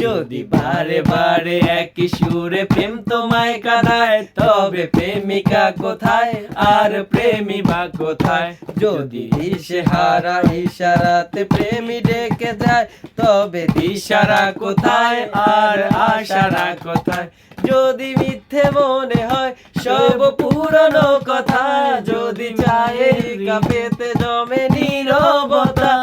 যদি বারে বারে একই সুরে প্রেম তোমায় কাঁদায়, তবে প্রেমিকা কোথায়? আর প্রেমী বা কোথায়? যদি দিশে হারা ইশারাতে প্রেমী ডেকে যায়, তবে দিশারা কোথায়? আর আশারা কোথায়? যদি মিথ্যে মনে হয়, সব পুরনো কথা। যদি চায়ের কাপেতে জমে নীরবতা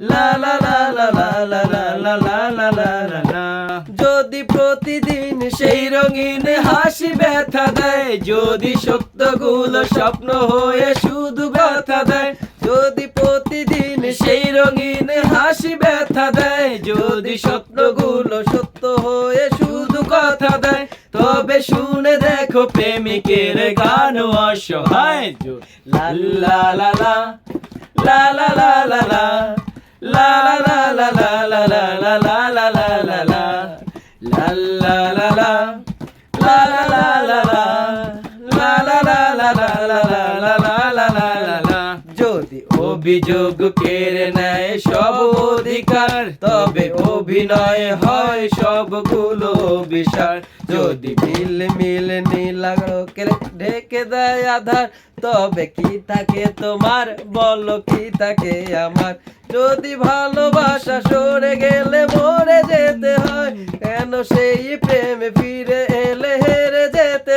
লা লা লা লা লা লা লা লা লা লা লা লা লা যদি প্রতিদিন সেই রঙিন হাসি ব্যথা দেয় যদি সত্যগুলো স্বপ্ন হয়ে শুধু ব্যথা দেয় যদি প্রতিদিন সেই রঙিন হাসি ব্যথা দেয় যদি স্বপ্নগুলো সত্য হয়ে শুধু কথা দেয় তবে শুনে দেখো প্রেমিকের গান অসহায় লা লা লা লা লা লা লা লা যদি অভিযোগ কেড়ে নেয় সব অধিকার তবে অভিনয় হয় সবগুলো বিষয় যদি মিল মিল নীলাকে ঢেকে দেয় আধার তবে কি থাকে তোমার বলো কি থাকে আমার যদি ভালোবাসা সরে গেলে